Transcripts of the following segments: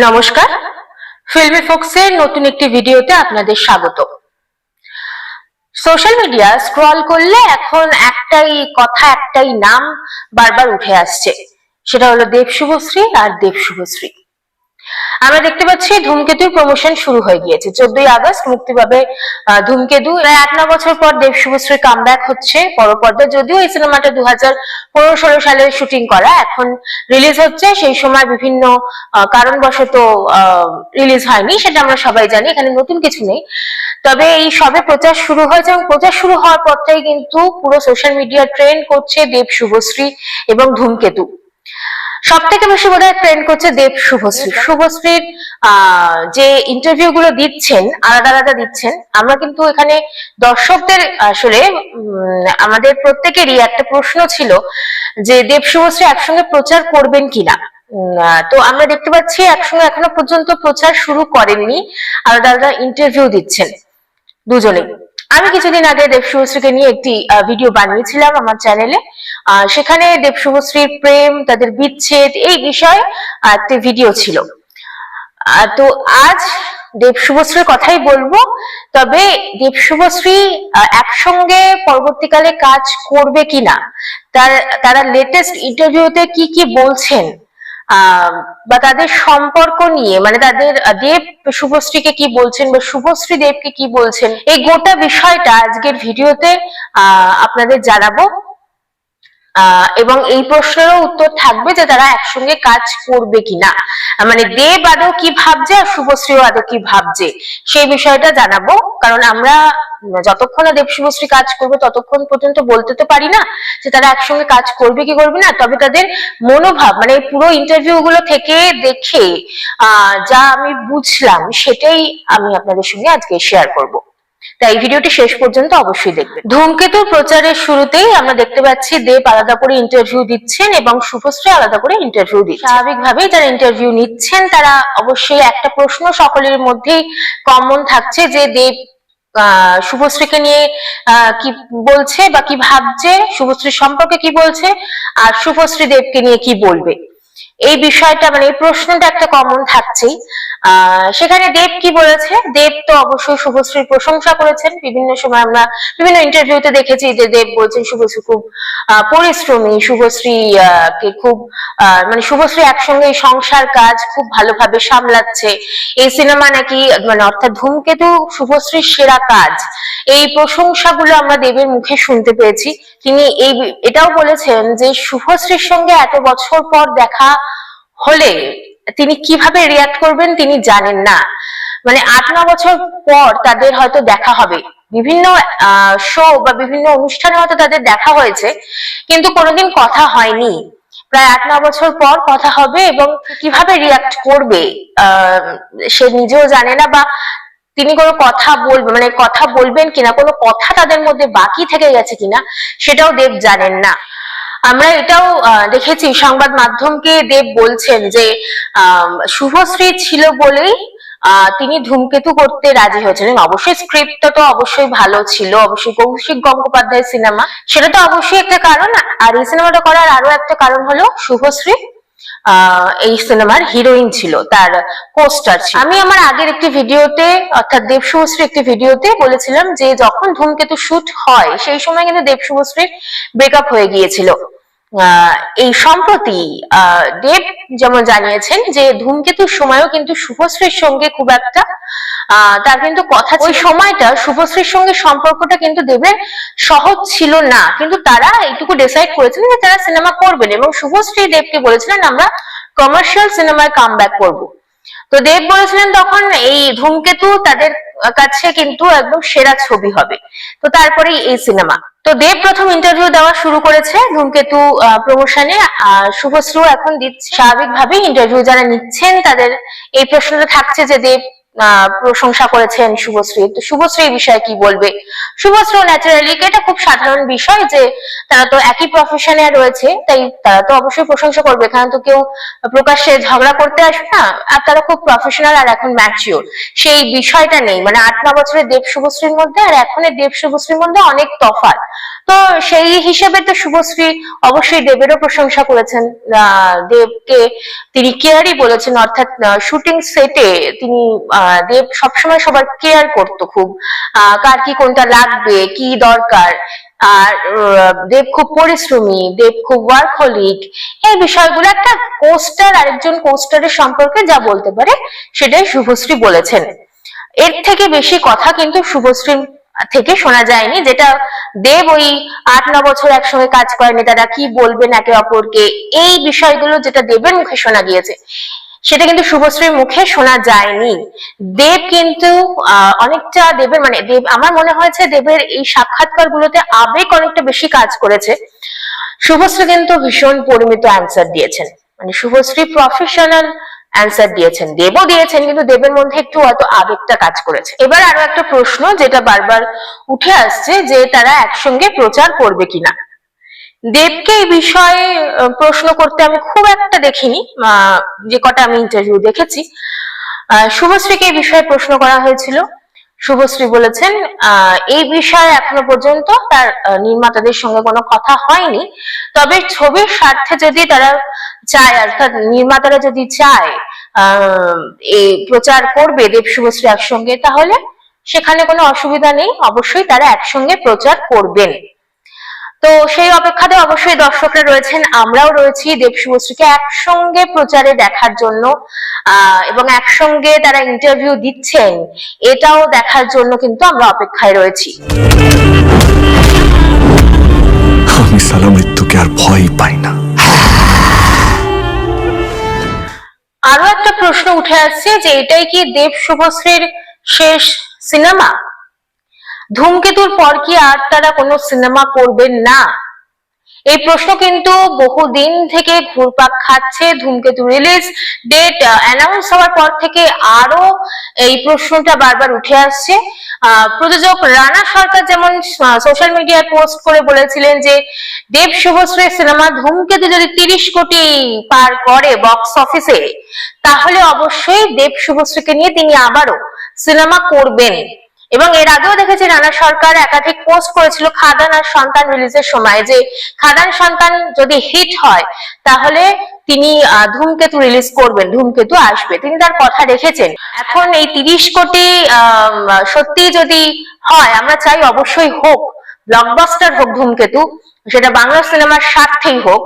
নমস্কার। ফিল্মি ফোক্সের নতুন একটি ভিডিওতে আপনাদের স্বাগত। সোশ্যাল মিডিয়া স্ক্রল করলে এখন একটাই কথা, একটাই নাম বারবার উঠে আসছে। সেটা হলো দেব শুভশ্রী আর দেব শুভশ্রী। আমরা দেখতে পাচ্ছি ধূমকেতুর প্রমোশন শুরু হয়ে গিয়েছে। চোদ্দই আগস্ট মুক্তি পাবে ধূমকেতু। আট ন বছর পর দেব শুভশ্রীর কামব্যাক হচ্ছে বড় পর্দায়। যদিও এই সিনেমাটা দু হাজার পনেরো ষোলো সালে শুটিং করা, এখন রিলিজ হচ্ছে। সেই সময় বিভিন্ন কারণবশত রিলিজ হয়নি, সেটা আমরা সবাই জানি, এখানে নতুন কিছু নেই। তবে এই সবে প্রচার শুরু হয়েছে এবং প্রচার শুরু হওয়ার পর থেকেই কিন্তু পুরো সোশ্যাল মিডিয়া ট্রেন্ড করছে দেব শুভশ্রী এবং ধূমকেতু। সব থেকে বেশি বোধ হয় ট্রেন্ড করছে দেব শুভশ্রী। শুভশ্রীর যে ইন্টারভিউ গুলো দিচ্ছেন, আলাদা আলাদা দিচ্ছেন, আমরা কিন্তু এখানে দর্শকদের আসলে আমাদের প্রত্যেকেরই একটা প্রশ্ন ছিল যে দেব শুভশ্রী একসঙ্গে প্রচার করবেন কিনা। তো আমরা দেখতে পাচ্ছি একসঙ্গে এখনও পর্যন্ত প্রচার শুরু করেননি, আলাদা আলাদা ইন্টারভিউ দিচ্ছেন দুজনেই। আমি কিছুদিন আগে দেবশুভশ্রীকে নিয়ে একটি ভিডিও বানিয়েছিলাম আমার চ্যানেলে সেখানে দেব শুভশ্রীর প্রেম তাদের বিচ্ছেদ এই বিষয়ে একটি ভিডিও ছিল। তো আজ দেব শুভশ্রীর কথাই বলব। তবে দেব শুভশ্রী আহ, একসঙ্গে পরবর্তীকালে কাজ করবে কিনা তার তারা লেটেস্ট ইন্টারভিউতে কি কি বলছেন বা তাদের সম্পর্ক নিয়ে মানে তাদের দেব শুভশ্রীকে কি বলছেন বা শুভশ্রী দেবকে কি বলছেন, এই গোটা বিষয়টা আজকের ভিডিওতে আপনাদের জানাব। এবং এই প্রশ্নেরও উত্তর থাকবে যে তারা একসঙ্গে কাজ করবে কিনা। মানে দেব আদৌ কি ভাবছে আর শুভশ্রীও আদৌ কি ভাবছে, সেই বিষয়টা জানাব। কারণ আমরা যতক্ষণ না দেব শুভশ্রী কাজ করবে, ততক্ষণ পর্যন্ত বলতে তো পারি না যে তারা একসঙ্গে কাজ করবে কি করবে না। তবে তাদের মনোভাব মানে পুরো ইন্টারভিউ গুলো থেকে দেখে যা আমি বুঝলাম, সেটাই আমি আপনাদের সঙ্গে আজকে শেয়ার করব। তাই ভিডিওটি শেষ পর্যন্ত অবশ্যই দেখবেন। ধূমকেতুর প্রচারের শুরুতেই আমরা দেখতে পাচ্ছি দেব আলাদা করে ইন্টারভিউ দিচ্ছেন এবং শুভশ্রী আলাদা করে ইন্টারভিউ দিচ্ছেন। স্বাভাবিকভাবেই যারা ইন্টারভিউ নিচ্ছেন, তারা অবশ্যই একটা প্রশ্ন সকলের মধ্যেই কমন থাকছে যে দেব শুভশ্রীকে নিয়ে কি বলছে বা কি ভাবছে শুভশ্রীর সম্পর্কে কি বলছে, আর শুভশ্রী দেবকে নিয়ে কি বলবে? এই বিষয়টা মানে এই প্রশ্নটা একটা কমন থাকছেই। সেখানে দেব কি বলেছে? দেব তো অবশ্যই শুভশ্রীর প্রশংসা করেছেন। বিভিন্ন সময় আমরা বিভিন্ন ইন্টারভিউতে দেখেছি যে দেব বলছেন, শুভশ্রী খুব পরিশ্রমী। শুভশ্রী কে খুব মানে শুভশ্রী একসঙ্গে এই সংসার কাজ খুব ভালোভাবে সামলাচ্ছে। এই সিনেমা নাকি মানে অর্থাৎ ধূমকেতু শুভশ্রীর সেরা কাজ। এই প্রশংসাগুলো আমরা দেবের মুখে শুনতে পেয়েছি। তিনি এই, এটাও বলেছেন যে শুভশ্রীর সঙ্গে এত বছর পর দেখা হলে তিনি কীভাবে রিয়াক্ট করবেন তিনি জানেন না। মানে আট, ন বছর পর তাদের হয়তো দেখা হবে। বিভিন্ন শো বা বিভিন্ন অনুষ্ঠানে হয়তো তাদের দেখা হয়েছে, কিন্তু কোনোদিন কথা হয়নি। প্রায় আট, ন বছর পর কথা হবে এবং কীভাবে রিয়াক্ট করবে সে নিজেও জানে না বা তিনি কোনো কথা বলবে মানে কথা বলবেন কিনা, কোনো কথা তাদের মধ্যে বাকি থেকে গেছে কিনা, সেটাও দেব জানেন না। আমরা এটাও দেখেছি সংবাদ মাধ্যমকে দেব বলছেন যে শুভশ্রী ছিল বলেই তিনি ধূমকেতু করতে রাজি হয়েছেন। অবশ্যই স্ক্রিপ্টটা তো অবশ্যই ভালো ছিল। অবশ্যই কৌশিক গঙ্গোপাধ্যায়ের সিনেমা সেটা তো অবশ্যই একটা কারণ। আর এই সিনেমাটা করার আরও একটা কারণ হলো শুভশ্রী। এই সিনেমার হিরোইন ছিল, তার পোস্টার ছিল। আমি আমার আগের একটি ভিডিওতে, অর্থাৎ দেবশুভশ্রী একটি ভিডিওতে বলেছিলাম যে যখন ধূমকেতু শুট হয়, সেই সময় কিন্তু দেবশুভশ্রীর ব্রেকআপ হয়ে গিয়েছিল। এই সম্প্রতি আহ, দেব যেমন জানিয়েছেন যে ধূমকেতুর সময়ও কিন্তু শুভশ্রীর সঙ্গে খুব একটা আহ, তার কিন্তু কথা। ওই সময়টা শুভশ্রীর সঙ্গে সম্পর্কটা কিন্তু দেবের সহজ ছিল না কিন্তু তারা এইটুকু ডিসাইড করেছিলেন যে তারা সিনেমা করবেন এবং শুভশ্রী দেবকে বলেছিলেন আমরা কমার্শিয়াল সিনেমায় কাম ব্যাক করব তো দেব বলেছিলেন তখন এই ধূমকেতু তাদের কাছে কিন্তু একদম সেরা ছবি হবে। তো তারপরেই এই সিনেমা। তো দেব প্রথম ইন্টারভিউ দেওয়া শুরু করেছে ধূমকেতু প্রমোশনে শুভশ্রু এখন দিচ্ছে স্বাভাবিকভাবেই ইন্টারভিউ যারা নিচ্ছেন তাদের এই প্রশ্নটা থাকছে যে দেব প্রশংসা করেছেন শুভশ্রী। তো শুভশ্রী এই বিষয়ে কি বলবে? শুভশ্রী ন্যাচারালি এটা খুব সাধারণ বিষয় যে তারা তো একই প্রফেশনে রয়েছে, তাই তারা তো অবশ্যই প্রশংসা করবে। এখানে তো কেউ প্রকাশ্যে ঝগড়া করতে আসবে না, আর তারা খুব প্রফেশনাল আর এখন ম্যাচিওর সেই বিষয়টা নেই। মানে আট, ন বছরের দেব শুভশ্রীর মধ্যে আর এখনের দেব শুভশ্রীর মধ্যে অনেক তফাৎ। তো সেই হিসেবে তো শুভশ্রী অবশ্যই দেবেরও প্রশংসা করেছেন। দেবকে তিনি কেয়ারই বলেছেন। অর্থাৎ শুটিং সেটে তিনি দেব সবসময় সবার কেয়ার করতো খুব। কার কি কোনটা লাগবে, কি দরকার? আর দেব খুব পরিশ্রমী, দেব খুব ওয়ার্কহলিক এই বিষয়গুলো একটা কোস্টার আরেকজন কোস্টারের সম্পর্কে যা বলতে পারে সেটাই শুভশ্রী বলেছেন। এর থেকে বেশি কথা কিন্তু শুভশ্রী থেকে শোনা যায়নি, যেটা দেব ওই আট, ন বছর একসঙ্গে কাজ করেনি, তারা কি বলবেন একে অপরকে? এই বিষয়গুলো যেটা দেবের মুখে শোনা গিয়েছে। সেটা কিন্তু শুভশ্রীর মুখে শোনা যায়নি। দেব কিন্তু অনেকটা দেবের মানে দেব, আমার মনে হয়েছে দেবের এই সাক্ষাৎকার গুলোতে আবেগ অনেকটা বেশি কাজ করেছে। শুভশ্রী কিন্তু ভীষণ পরিমিত অ্যান্সার দিয়েছেন। মানে শুভশ্রী প্রফেশনাল অ্যান্সার দিয়েছেন। দেবও দিয়েছেন, কিন্তু দেবের মধ্যে একটু অত আবেগটা কাজ করেছে। এবার আরও একটা প্রশ্ন, যেটা বারবার উঠে আসছে যে তারা একসঙ্গে প্রচার করবে কিনা। দেবকে এই বিষয়ে প্রশ্ন করতে আমি খুব একটা দেখিনি যে কটা আমি ইন্টারভিউ দেখেছি। শুভশ্রীকে এই বিষয়ে প্রশ্ন করা হয়েছিল। শুভশ্রী বলেছেন এই বিষয়ে এখনও পর্যন্ত তার নির্মাতাদের সঙ্গে কোনো কথা হয়নি। তবে ছবির স্বার্থে যদি তারা চায়, অর্থাৎ নির্মাতারা যদি চায় এই প্রচার করবে দেব শুভশ্রী একসঙ্গে, তাহলে সেখানে কোনো অসুবিধা নেই। অবশ্যই তারা একসঙ্গে প্রচার করবেন। তো সেই অপেক্ষাতে অবশ্যই দর্শকরা রয়েছেন আমরাও রয়েছি দেব শুভশ্রীকে একসঙ্গে প্রচারে দেখার জন্য এবং একসঙ্গে তারা ইন্টারভিউ দিচ্ছেন এটাও দেখার জন্য কিন্তু আমরা অপেক্ষায় রয়েছি। আমি সালা মৃত্যুকে আর ভয় পাই না। আরও একটা প্রশ্ন উঠে আসছে যে এটাই কি দেব শুভশ্রীর শেষ সিনেমা? ধূমকেতুর পর কি আর তারা কোনো সিনেমা করবেন না? এই প্রশ্ন কিন্তু বহুদিন থেকে ঘুরপাক খাচ্ছে ধূমকেতু রিলিজ ডেট অ্যানাউন্স হওয়ার পর থেকে আরও এই প্রশ্নটা বারবার উঠে আসছে। প্রযোজক রানা সরকার যেমন সোশ্যাল মিডিয়ায় পোস্ট করে বলেছিলেন যে, দেব শুভশ্রী সিনেমা ধূমকেতু যদি তিরিশ কোটি পার করে বক্স অফিসে তাহলে অবশ্যই দেব শুভশ্রীকে নিয়ে তিনি আবারও সিনেমা করবেন। এবং এর আগেও দেখেছি রানা সরকার একাধিক পোস্ট করেছিল খাদান আর সন্তান রিলিজের সময় যে খাদান সন্তান যদি হিট হয়, তাহলে তিনি ধূমকেতু রিলিজ করবেন, ধূমকেতু আসবে। তিনি তার কথা রেখেছেন। এখন এই তিরিশ কোটি সত্যি যদি হয়, আমরা চাই অবশ্যই হোক ব্লকবাস্টার হোক ধূমকেতু, সেটা বাংলা সিনেমার স্বার্থেই হোক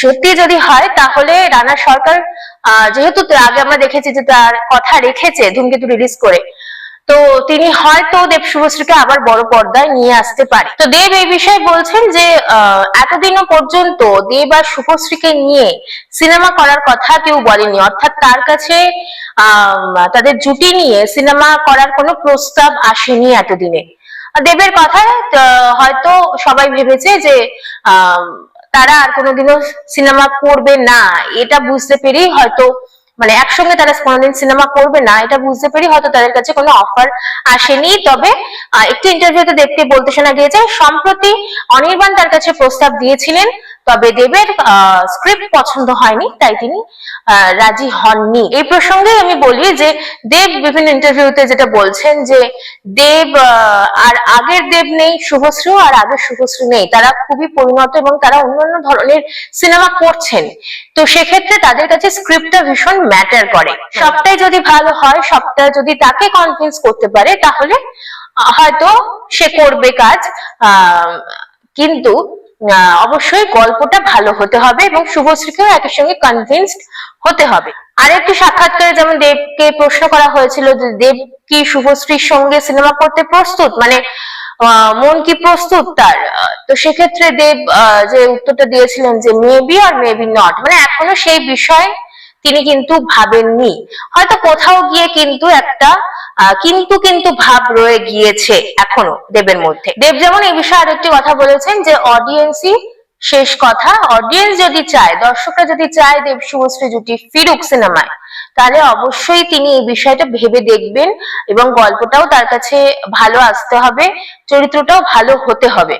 সত্যি যদি হয়, তাহলে রানা সরকার যেহেতু আগে আমরা দেখেছি যে তার কথা রেখেছে ধূমকেতু রিলিজ করে তো তিনি হয়তো দেব শুভশ্রীকে আবার বড় পর্দায় নিয়ে আসতে পারে। তো দেব এই বিষয়ে বলছেন যে এতদিনও পর্যন্ত দেব আর শুভশ্রীকে নিয়ে সিনেমা করার কথা কেউ বলেনি। অর্থাৎ তার কাছে তাদের জুটি নিয়ে সিনেমা করার কোনো প্রস্তাব আসেনি এতদিনে। দেবের কথায় হয়তো সবাই ভেবেছে যে তারা আর কোনোদিনও সিনেমা করবে না। এটা বুঝতে পেরেই হয়তো মানে একসঙ্গে তারা কোনোদিন সিনেমা করবে না, এটা বুঝতে পেরে হয়তো তাদের কাছে কোনো অফার আসেনি। তবে একটি ইন্টারভিউতে দেখতে বলতে শোনা গিয়েছে, সম্প্রতি অনির্বাণ তার কাছে প্রস্তাব দিয়েছিলেন তবে দেবের স্ক্রিপ্ট পছন্দ হয়নি, তাই তিনি রাজি হননি। এই প্রসঙ্গে আমি বলি যে, দেব বিভিন্ন ইন্টারভিউতে যেটা বলছেন যে, দেব আর আগের দেব নেই, শুভশ্রী, আর আগের শুভশ্রী নেই। তারা খুবই পরিণত এবং তারা অন্যান্য ধরনের সিনেমা করছেন। তো সেক্ষেত্রে তাদের কাছে স্ক্রিপ্টটা ভীষণ ম্যাটার করে। সবটাই যদি ভালো হয়, সবটা যদি তাকে কনভিন্স করতে পারে, তাহলে হয়তো সে করবে কাজ। কিন্তু অবশ্যই গল্পটা ভালো হতে হবে এবং শুভশ্রীকেও একই সঙ্গে কনভিন্সড হতে হবে। আর আরেকটি সাক্ষাৎকারে যেমন দেবকে প্রশ্ন করা হয়েছিল যে, দেব কি শুভশ্রীর সঙ্গে সিনেমা করতে প্রস্তুত? মানে মন কি প্রস্তুত তার? তো সেক্ষেত্রে দেব যে উত্তরটা দিয়েছিলেন যে মেবি আর মেবি নট। মানে এখনও সেই বিষয়ে তিনি কিন্তু ভাবেননি। হয়তো কোথাও গিয়ে কিন্তু একটা কিন্তু কিন্তু ভাব রয়ে গিয়েছে এখনও দেবের মধ্যে। দেব যেমন এই বিষয়ে আরেকটি কথা বলেছেন যে অডিয়েন্সই শেষ কথা। অডিয়েন্স যদি চায়, দর্শকরা যদি চায় দেব শুভশ্রী জুটি ফিরুক সিনেমায়, তাহলে অবশ্যই তিনি এই বিষয়টা ভেবে দেখবেন এবং গল্পটাও তার কাছে ভালো আসতে হবে, চরিত্রটাও ভালো হতে হবে।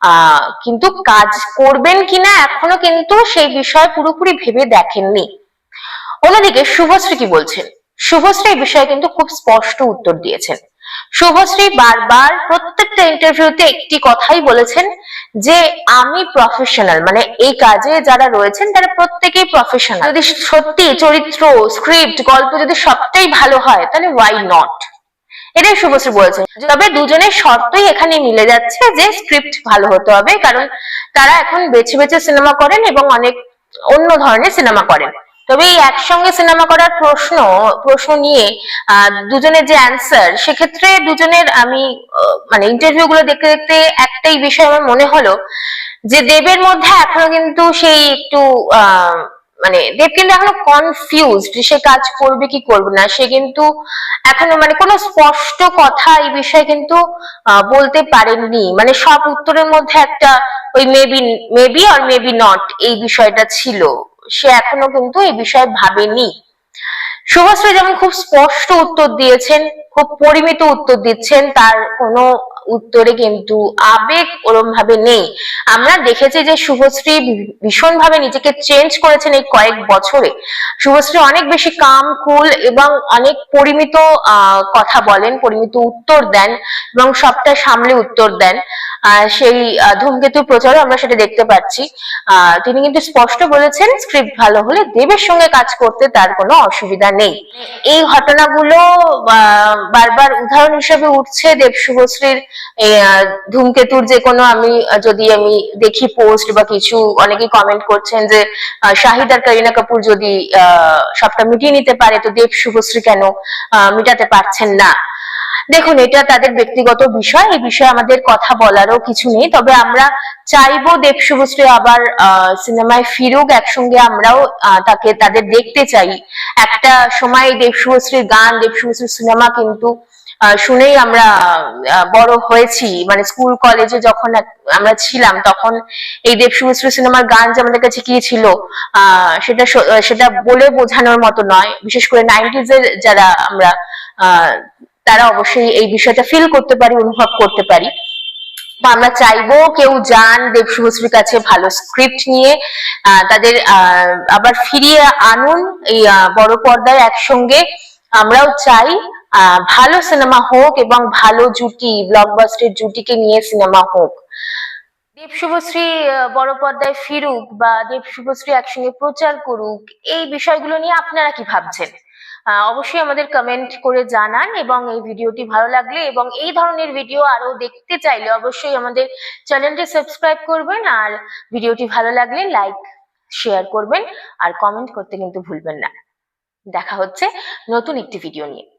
আহ, কিন্তু কাজ করবেন কিনা এখনও কিন্তু সেই বিষয় পুরোপুরি ভেবে দেখেননি। অন্যদিকে শুভশ্রী কি বলছেন শুভশ্রী এই বিষয়ে কিন্তু খুব স্পষ্ট উত্তর দিয়েছেন। শুভশ্রী বারবার প্রত্যেকটা ইন্টারভিউতে একটি কথাই বলেছেন যে, আমি প্রফেশনাল মানে এই কাজে যারা রয়েছেন, তারা প্রত্যেকেই প্রফেশনাল যদি সত্যি চরিত্র স্ক্রিপ্ট গল্প যদি সবটাই ভালো হয়, তাহলে ওয়াই নট এটাই শুভশ্রী বলেছেন। তবে দুজনের শর্তই এখানে মিলে যাচ্ছে যে স্ক্রিপ্ট ভালো হতে হবে, কারণ তারা এখন বেছে বেছে সিনেমা করেন এবং অনেক অন্য ধরনের সিনেমা করেন। তবে এই একসঙ্গে সিনেমা করার প্রশ্ন প্রশ্ন নিয়ে দুজনের যে অ্যান্সার সেক্ষেত্রে দুজনের আমি মানে ইন্টারভিউ গুলো দেখতে দেখতে একটাই বিষয় আমার মনে হলো যে দেবের মধ্যে এখনও কিন্তু সেই একটু মানে দেব কিন্তু এখনও কনফিউজড সে কাজ করবে কি করবে না। সে কিন্তু এখনও মানে কোনো স্পষ্ট কথা এই বিষয়ে কিন্তু বলতে পারেননি। মানে সব উত্তরের মধ্যে একটা ওই মেবি মেবি আর মেবি নট এই বিষয়টা ছিল। সে এখনও কিন্তু এই বিষয়ে ভাবেনি। শুভশ্রী যেমন খুব স্পষ্ট উত্তর দিয়েছেন, খুব পরিমিত উত্তর দিচ্ছেন, তার কোনো উত্তরে কিন্তু আবেগ ওরম ভাবে নেই। আমরা দেখেছি যে শুভশ্রী ভীষণ ভাবে নিজেকে চেঞ্জ করেছেন এই কয়েক বছরে। শুভশ্রী অনেক বেশি কাম কুল এবং অনেক পরিমিত কথা বলেন, পরিমিত উত্তর দেন এবং সবটা সামলে উত্তর দেন। সেই ধূমকেতু প্রচারে আমরা সেটা দেখতে পাচ্ছি। তিনি কিন্তু স্পষ্ট বলেছেন স্ক্রিপ্ট ভালো হলে দেবের সঙ্গে কাজ করতে তার কোনো অসুবিধা নেই। এই ঘটনাগুলো বারবার উদাহরণ হিসেবে উঠছে দেব শুভশ্রীর ধূমকেতুর যে কোনো আমি, যদি আমি দেখি পোস্ট বা কিছু, অনেকেই কমেন্ট করছেন যে শাহিদ আর করিনা কাপুর যদি সবটা মিটিয়ে নিতে পারে, তো দেব শুভশ্রী কেন মিটাতে পারছেন না? দেখুন, এটা তাদের ব্যক্তিগত বিষয়, এই বিষয়ে আমাদের কথা বলারও কিছু নেই। তবে আমরা চাইব দেব শুভশ্রী আবার সিনেমায় ফিরুক, একসঙ্গে আমরাও তাকে, তাদের দেখতে চাই। একটা সময় দেব শুভশ্রীর গান, দেব শুভশ্রীর সিনেমা কিন্তু শুনেই আমরা বড় হয়েছি। মানে স্কুল, কলেজে যখন আমরা ছিলাম, তখন এই দেব শুভশ্রী সিনেমার গান যে আমাদের কাছে কি ছিল সেটা সেটা বলে বোঝানোর মতো নয়। বিশেষ করে নাইনটিজ এর যারা আমরা তারা অবশ্যই এই বিষয়টা ফিল করতে পারি, অনুভব করতে পারি। তো আমরা চাইব কেউ যান দেব শুভশ্রীর কাছে ভালো স্ক্রিপ্ট নিয়ে তাদের আবার ফিরিয়ে আনুন এই বড় পর্দায় একসঙ্গে। আমরাও চাই ভালো সিনেমা হোক এবং ভালো জুটি ব্লকবাস্টের জুটিকে নিয়ে সিনেমা হোক। দেব শুভশ্রী বড় পর্দায় ফিরুক বা দেব শুভশ্রী একসঙ্গে প্রচার করুক, এই বিষয়গুলো নিয়ে আপনারা কি ভাবছেন? অবশ্যই আমাদের কমেন্ট করে জানান এবং এই ভিডিওটি ভালো লাগলে এবং এই ধরনের ভিডিও আরও দেখতে চাইলে অবশ্যই আমাদের চ্যানেলটি সাবস্ক্রাইব করবেন আর ভিডিওটি ভালো লাগলে লাইক শেয়ার করবেন আর কমেন্ট করতে কিন্তু ভুলবেন না। দেখা হচ্ছে নতুন একটি ভিডিও নিয়ে।